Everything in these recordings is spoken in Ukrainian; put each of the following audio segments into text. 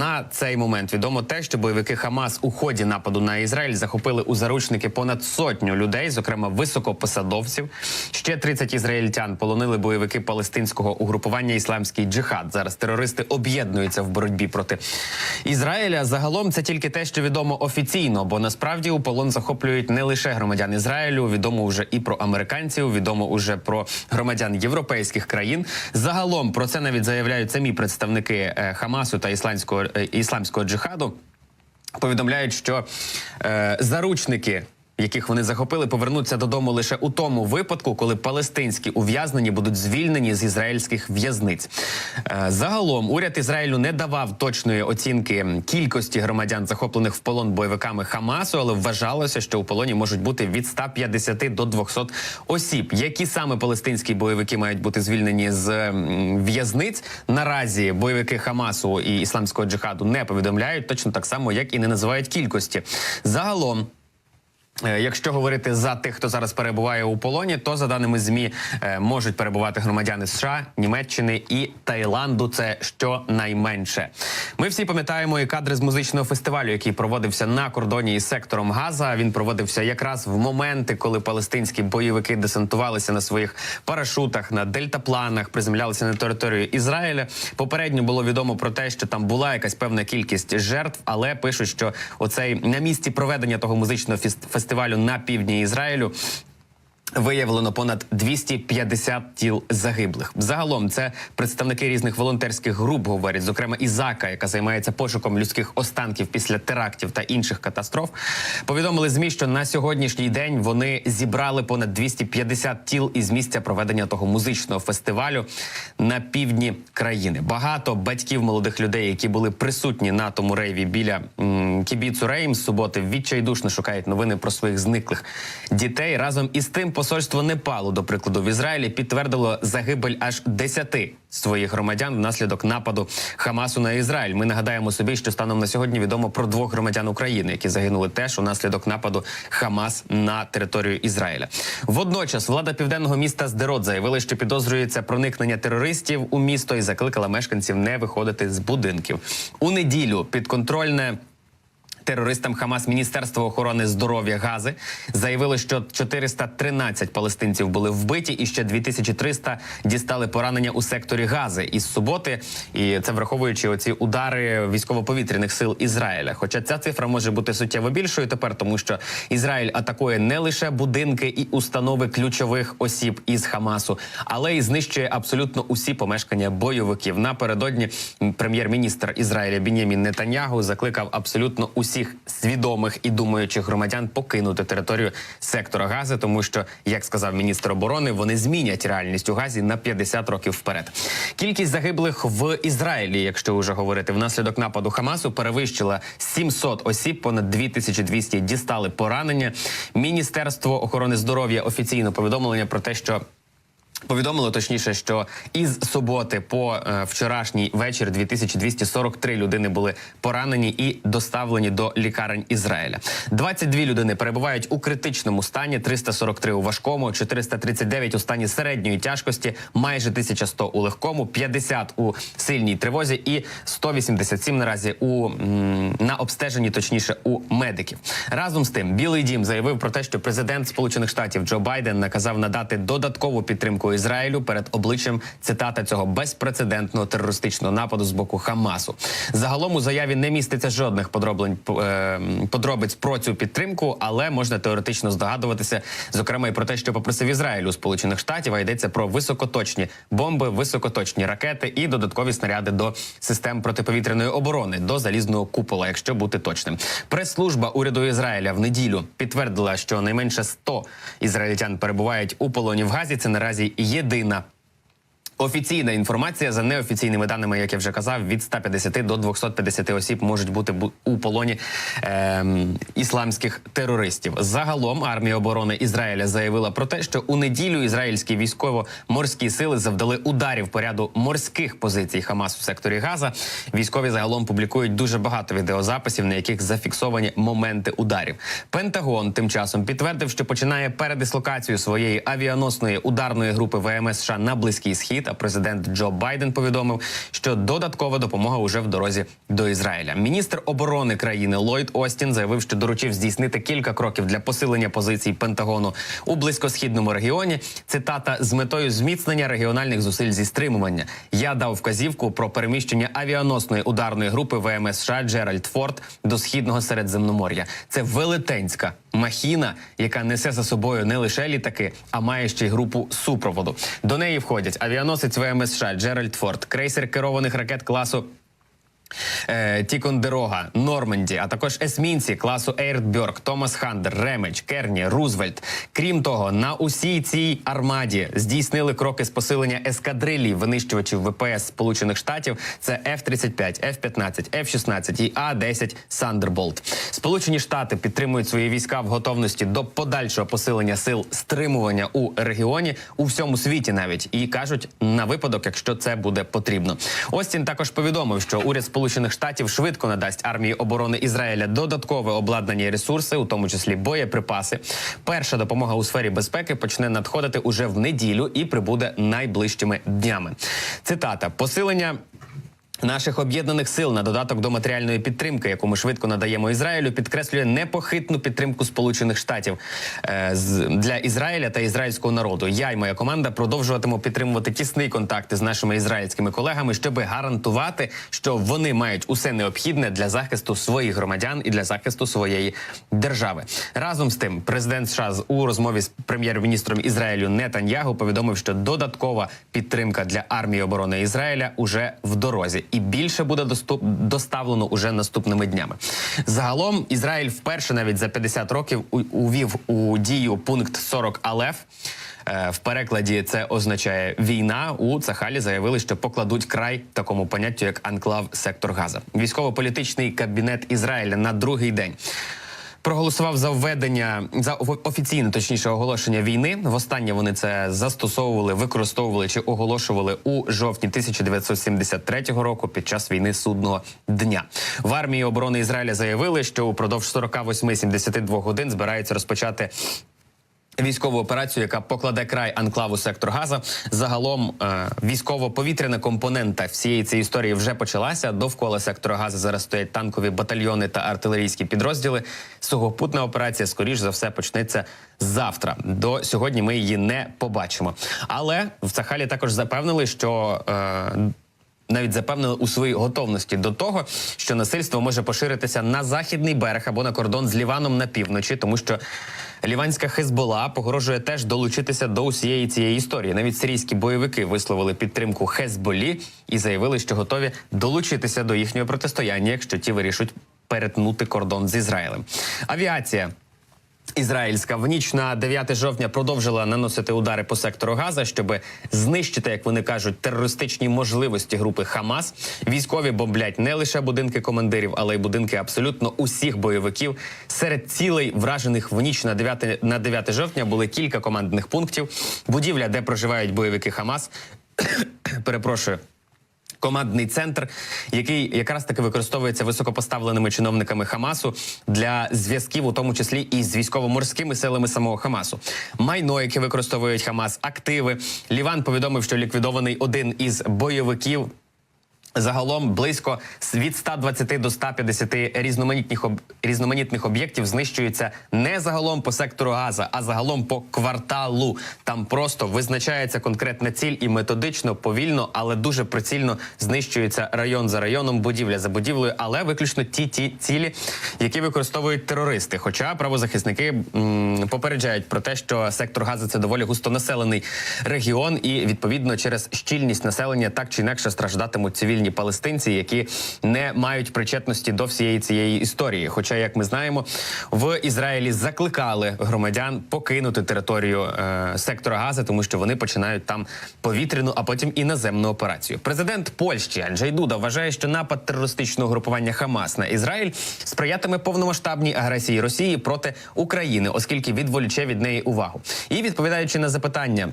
На цей момент відомо те, що бойовики Хамас у ході нападу на Ізраїль захопили у заручники понад сотню людей, зокрема високопосадовців. Ще 30 ізраїльтян полонили бойовики палестинського угрупування Ісламський джихад. Зараз терористи об'єднуються в боротьбі проти Ізраїля. Загалом це тільки те, що відомо офіційно, бо насправді у полон захоплюють не лише громадян Ізраїлю, відомо вже і про американців, відомо уже про громадян європейських країн. Загалом про це навіть заявляють самі представники е, Хамасу та ісламського е, ісламського джихаду. Повідомляють, що е, заручники. Яких вони захопили, повернуться додому лише у тому випадку, коли палестинські ув'язнені будуть звільнені з ізраїльських в'язниць. Е, Загалом уряд Ізраїлю не давав точної оцінки кількості громадян, захоплених в полон бойовиками Хамасу, але вважалося, що у полоні можуть бути від 150 до 200 осіб. Які саме палестинські бойовики мають бути звільнені з в'язниць? Наразі бойовики Хамасу і ісламського джихаду не повідомляють точно так само, як і не називають кількості. Загалом. Е, Якщо говорити за тих, хто зараз перебуває у полоні, то за даними змі е, можуть перебувати громадяни США, Німеччини і Таїланду. Це щонайменше. Ми всі пам'ятаємо і кадри з музичного фестивалю, який проводився на кордоні із сектором Газа. Він проводився якраз в моменти, коли палестинські бойовики десантувалися на своїх парашутах, на дельтапланах, приземлялися на територію Ізраїля. Попередньо було відомо про те, що там була якась певна кількість жертв, але пишуть, що оцей на місці проведення того музичного фіст- фестивалю на півдні Ізраїлю. Виявлено понад 250 тіл загиблих. Загалом це представники різних волонтерських груп говорять, зокрема Ізака, яка займається пошуком людських останків після терактів та інших катастроф. Повідомили змі, що на сьогоднішній день вони зібрали понад 250 тіл із місця проведення того музичного фестивалю на півдні країни. Багато батьків молодих людей, які були присутні на тому рейві біля м, кібіцу Рейм з суботи, відчайдушно шукають новини про своїх зниклих дітей. Разом із тим, посольство Непалу, до прикладу, в Ізраїлі підтвердило загибель аж 10 своїх громадян внаслідок нападу Хамасу на Ізраїль. Ми нагадаємо собі, що станом на сьогодні відомо про двох громадян України, які загинули теж унаслідок нападу Хамас на територію Ізраїля. Водночас влада південного міста Сдерот заявила, що підозрюється проникнення терористів у місто і закликала мешканців не виходити з будинків у неділю. Підконтрольне Терористам Хамас Міністерство охорони здоров'я Гази заявило, що 413 палестинців були вбиті, і ще 2300 дістали поранення у секторі Гази із суботи. І це враховуючи оці удари військово-повітряних сил Ізраїля. Хоча ця цифра може бути суттєво більшою тепер, тому що Ізраїль атакує не лише будинки і установи ключових осіб із Хамасу, але й знищує абсолютно усі помешкання бойовиків. Напередодні прем'єр-міністр Ізраїля Бінямін Нетаньягу закликав абсолютно усіх свідомих і думаючих громадян покинути територію сектора Гази, тому що, як сказав міністр оборони, вони змінять реальність у Газі на 50 років вперед. Кількість загиблих в Ізраїлі, якщо вже говорити, внаслідок нападу Хамасу перевищила 700 осіб, понад 2200 дістали поранення. Міністерство охорони здоров'я офіційно повідомлення про те, що Повідомило точніше, що із суботи по е, вчорашній вечір 2243 людини були поранені і доставлені до лікарень Ізраїля. 22 людини перебувають у критичному стані, 343 у важкому, 439 у стані середньої тяжкості, майже 1100 у легкому, 50 у сильній тривозі і 187 наразі у м, на обстеженні, точніше у медиків. Разом з тим, Білий Дім заявив про те, що президент Сполучених Штатів Джо Байден наказав надати додаткову підтримку Ізраїлю перед обличчям цитата цього безпрецедентного терористичного нападу з боку Хамасу. Загалом у заяві не міститься жодних подроблень е, подробиць про цю підтримку, але можна теоретично здогадуватися, зокрема і про те, що попросив Ізраїль у Сполучених Штатів, а йдеться про високоточні бомби, високоточні ракети і додаткові снаряди до систем протиповітряної оборони до залізного купола, якщо бути точним. Прес-служба уряду Ізраїля в неділю підтвердила, що найменше 100 ізраїльтян перебувають у полоні в Газі. Це наразі єдина. Офіційна інформація за неофіційними даними, як я вже казав, від 150 до 250 осіб можуть бути у полоні ем, ісламських терористів. Загалом армія оборони Ізраїля заявила про те, що у неділю ізраїльські військово-морські сили завдали ударів по ряду морських позицій Хамас у секторі Газа. Військові загалом публікують дуже багато відеозаписів, на яких зафіксовані моменти ударів. Пентагон тим часом підтвердив, що починає передислокацію своєї авіаносної ударної групи ВМС США на близький схід. А президент Джо Байден повідомив, що додаткова допомога уже в дорозі до Ізраїля. Міністр оборони країни Ллойд Остін заявив, що доручив здійснити кілька кроків для посилення позицій Пентагону у близькосхідному регіоні. Цитата з метою зміцнення регіональних зусиль зі стримування. Я дав вказівку про переміщення авіаносної ударної групи ВМС США Джеральд Форд до східного Середземномор'я. Це велетенська махіна, яка несе за собою не лише літаки, а має ще й групу супроводу. До неї входять авіаносець ВМС США Джеральд Форд, крейсер керованих ракет класу. Е, Тікондерога, Норманді, а також есмінці класу Ейртбьорк, Томас Хандер, Ремедж, Керні, Рузвельт. Крім того, на усій цій армаді здійснили кроки з посилення ескадрилій винищувачів ВПС Сполучених Штатів. Це F-35, F-15, F-16 і А-10 Сандерболт. Сполучені Штати підтримують свої війська в готовності до подальшого посилення сил стримування у регіоні у всьому світі, навіть і кажуть на випадок, якщо це буде потрібно. Остін також повідомив, що уряд Сполучених Штатів швидко надасть армії оборони Ізраїля додаткове обладнання і ресурси, у тому числі боєприпаси. Перша допомога у сфері безпеки почне надходити уже в неділю і прибуде найближчими днями. Цитата посилення. Наших об'єднаних сил на додаток до матеріальної підтримки, яку ми швидко надаємо Ізраїлю, підкреслює непохитну підтримку Сполучених Штатів е, для Ізраїля та ізраїльського народу. Я і моя команда продовжуватиму підтримувати тісний контакт з нашими ізраїльськими колегами, щоб гарантувати, що вони мають усе необхідне для захисту своїх громадян і для захисту своєї держави. Разом з тим, президент США у розмові з прем'єр-міністром Ізраїлю Нетаньягу повідомив, що додаткова підтримка для армії оборони Ізраїля уже в дорозі, і більше буде доступ доставлено уже наступними днями. Загалом Ізраїль вперше навіть за 50 років увів у дію пункт 40 Алеф. Е, В перекладі це означає війна. У Цахалі заявили, що покладуть край такому поняттю, як анклав сектор Газа. Військово-політичний кабінет Ізраїля на другий день. Проголосував за введення за оф- офіційне, точніше оголошення війни. Востаннє вони це застосовували, використовували чи оголошували у жовтні 1973 року під час війни судного дня. В армії оборони Ізраїля заявили, що упродовж 48-72 годин збираються розпочати Військову операцію, яка покладе край анклаву сектор Газа. Загалом е, військово-повітряна компонента всієї цієї історії вже почалася. Довкола сектора Газа зараз стоять танкові батальйони та артилерійські підрозділи. Сухопутна операція, скоріш за все, почнеться завтра. До сьогодні ми її не побачимо. Але в Цахалі також запевнили, що. Е, навіть запевнили у своїй готовності до того, що насильство може поширитися на західний берег або на кордон з Ліваном на півночі, тому що ліванська Хезбола погрожує теж долучитися до усієї цієї історії. Навіть сирійські бойовики висловили підтримку Хезболі і заявили, що готові долучитися до їхнього протистояння, якщо ті вирішать перетнути кордон з Ізраїлем. Авіація. Ізраїльська в ніч на 9 жовтня продовжила наносити удари по сектору Газа, щоб знищити, як вони кажуть, терористичні можливості групи Хамас. Військові бомблять не лише будинки командирів, але й будинки абсолютно усіх бойовиків. Серед цілей вражених в ніч на 9, на 9 жовтня були кілька командних пунктів. Будівля, де проживають бойовики Хамас. Перепрошую. Командний центр, який якраз таки використовується високопоставленими чиновниками Хамасу для зв'язків, у тому числі і з військово-морськими силами самого Хамасу. Майно, яке використовують Хамас, активи. Ліван повідомив, що ліквідований один із бойовиків. Загалом близько від 120 до 150 різноманітних об... різноманітних об'єктів знищуються не загалом по сектору Газа, а загалом по кварталу. Там просто визначається конкретна ціль і методично, повільно, але дуже прицільно знищується район за районом, будівля за будівлею, але виключно ті ті цілі, які використовують терористи. Хоча правозахисники м, попереджають про те, що сектор Газа це доволі густонаселений регіон, і відповідно через щільність населення так чи інакше страждатимуть цивільні палестинці, які не мають причетності до всієї цієї історії. Хоча, як ми знаємо, в Ізраїлі закликали громадян покинути територію е, сектора Гази, тому що вони починають там повітряну, а потім і наземну операцію. Президент Польщі Анджей Дуда вважає, що напад терористичного групування Хамас на Ізраїль сприятиме повномасштабній агресії Росії проти України, оскільки відволіче від неї увагу. І відповідаючи на запитання.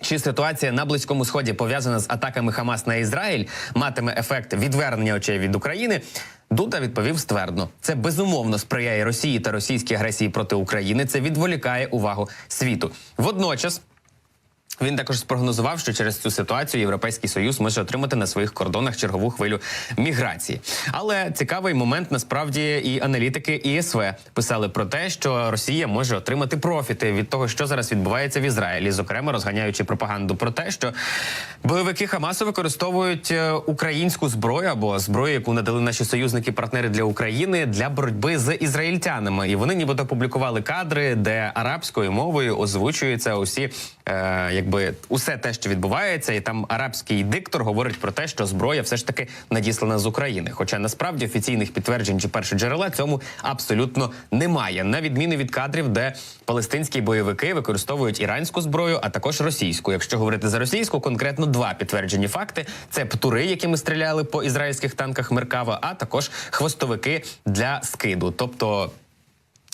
Чи ситуація на близькому сході пов'язана з атаками Хамас на Ізраїль матиме ефект відвернення очей від України? Дуда відповів ствердно: це безумовно сприяє Росії та російській агресії проти України. Це відволікає увагу світу. Водночас Він також спрогнозував, що через цю ситуацію Європейський Союз може отримати на своїх кордонах чергову хвилю міграції. Але цікавий момент насправді і аналітики ІСВ писали про те, що Росія може отримати профіти від того, що зараз відбувається в Ізраїлі, зокрема розганяючи пропаганду про те, що бойовики Хамасу використовують е, українську зброю або зброю, яку надали наші союзники-партнери для України для боротьби з ізраїльтянами. І вони нібито публікували кадри, де арабською мовою озвучуються усі, е, якби усе те, що відбувається, і там арабський диктор говорить про те, що зброя все ж таки надіслана з України. Хоча насправді офіційних підтверджень чи перші джерела цьому абсолютно немає, на відміну від кадрів, де палестинські бойовики використовують іранську зброю, а також російську. Якщо говорити за російську, конкретно два підтверджені факти: це птури, якими стріляли по ізраїльських танках Меркава, а також хвостовики для скиду, тобто.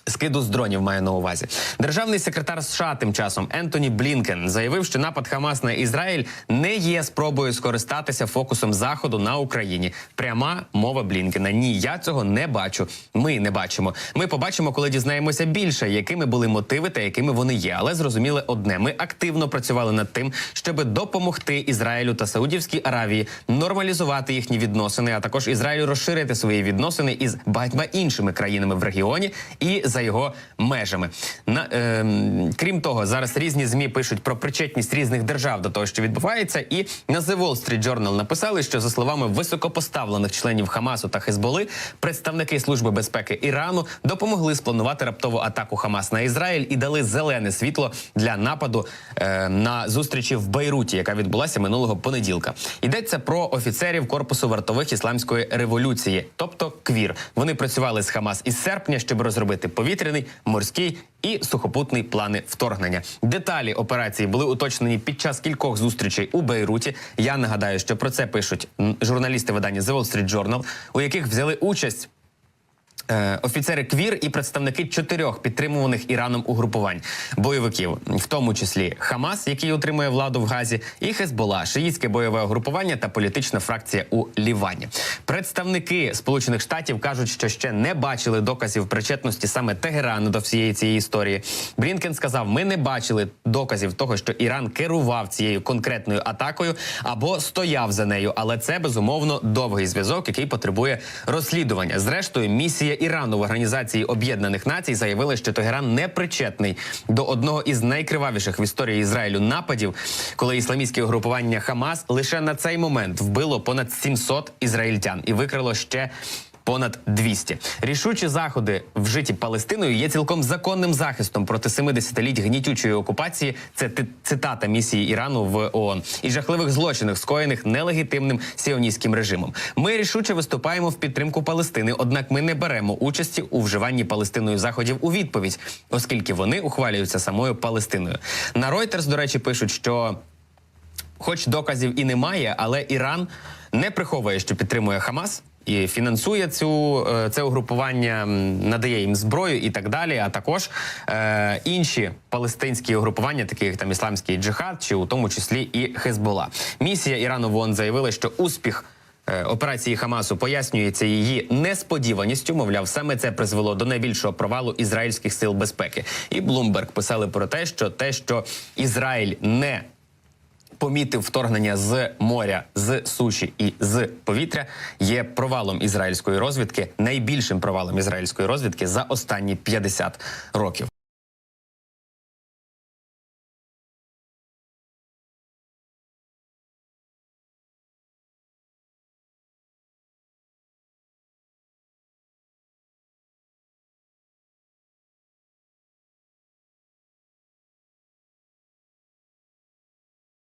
Скиду з дронів має на увазі. Державний секретар США тим часом Ентоні Блінкен заявив, що напад Хамас на Ізраїль не є спробою скористатися фокусом заходу на Україні. Пряма мова Блінкена. Ні, я цього не бачу. Ми не бачимо. Ми побачимо, коли дізнаємося більше, якими були мотиви та якими вони є. Але зрозуміли одне: ми активно працювали над тим, щоб допомогти Ізраїлю та Саудівській Аравії нормалізувати їхні відносини, а також Ізраїлю розширити свої відносини із багатьма іншими країнами в регіоні і за його межами. На ем, крім того, зараз різні змі пишуть про причетність різних держав до того, що відбувається, і на The Wall Street Journal написали, що за словами високопоставлених членів Хамасу та Хезболи, представники служби безпеки Ірану допомогли спланувати раптову атаку Хамас на Ізраїль і дали зелене світло для нападу е, на зустрічі в Бейруті, яка відбулася минулого понеділка. Йдеться про офіцерів корпусу вартових ісламської революції, тобто КВІР. Вони працювали з Хамас із серпня, щоб розробити повітряний, морський і сухопутний плани вторгнення. Деталі операції були уточнені під час кількох зустрічей у Бейруті. Я нагадаю, що про це пишуть журналісти видання The Wall Street Journal, у яких взяли участь. Е, Офіцери КВІР і представники чотирьох підтримуваних Іраном угрупувань бойовиків, в тому числі Хамас, який утримує владу в Газі, і Хезбола, шиїтське бойове угрупування та політична фракція у Лівані. Представники Сполучених Штатів кажуть, що ще не бачили доказів причетності саме Тегерану до всієї цієї історії. Брінкен сказав: ми не бачили доказів того, що Іран керував цією конкретною атакою або стояв за нею, але це безумовно довгий зв'язок, який потребує розслідування. Зрештою, місія Ірану в організації Об'єднаних Націй заявила, що Тегеран не причетний до одного із найкривавіших в історії Ізраїлю нападів, коли ісламістське угрупування Хамас лише на цей момент вбило понад 700 ізраїльтян і викрило ще. Понад 200. рішучі заходи вжиті Палестиною є цілком законним захистом проти 70-літь гнітючої окупації. Це цитата місії Ірану в ООН і жахливих злочинів, скоєних нелегітимним сіоністським режимом. Ми рішуче виступаємо в підтримку Палестини, однак ми не беремо участі у вживанні Палестиною заходів у відповідь, оскільки вони ухвалюються самою Палестиною. На Reuters, до речі, пишуть, що хоч доказів і немає, але Іран не приховує, що підтримує Хамас. І фінансує цю е, це угрупування, надає їм зброю і так далі. А також е, інші палестинські угрупування, такі як там ісламський джихад, чи у тому числі і Хезбола. Місія Ірану в ООН заявила, що успіх. е, Операції Хамасу пояснюється її несподіваністю. Мовляв, саме це призвело до найбільшого провалу ізраїльських сил безпеки. І Блумберг писали про те, що те, що Ізраїль не помітив вторгнення з моря, з суші і з повітря є провалом ізраїльської розвідки, найбільшим провалом ізраїльської розвідки за останні 50 років.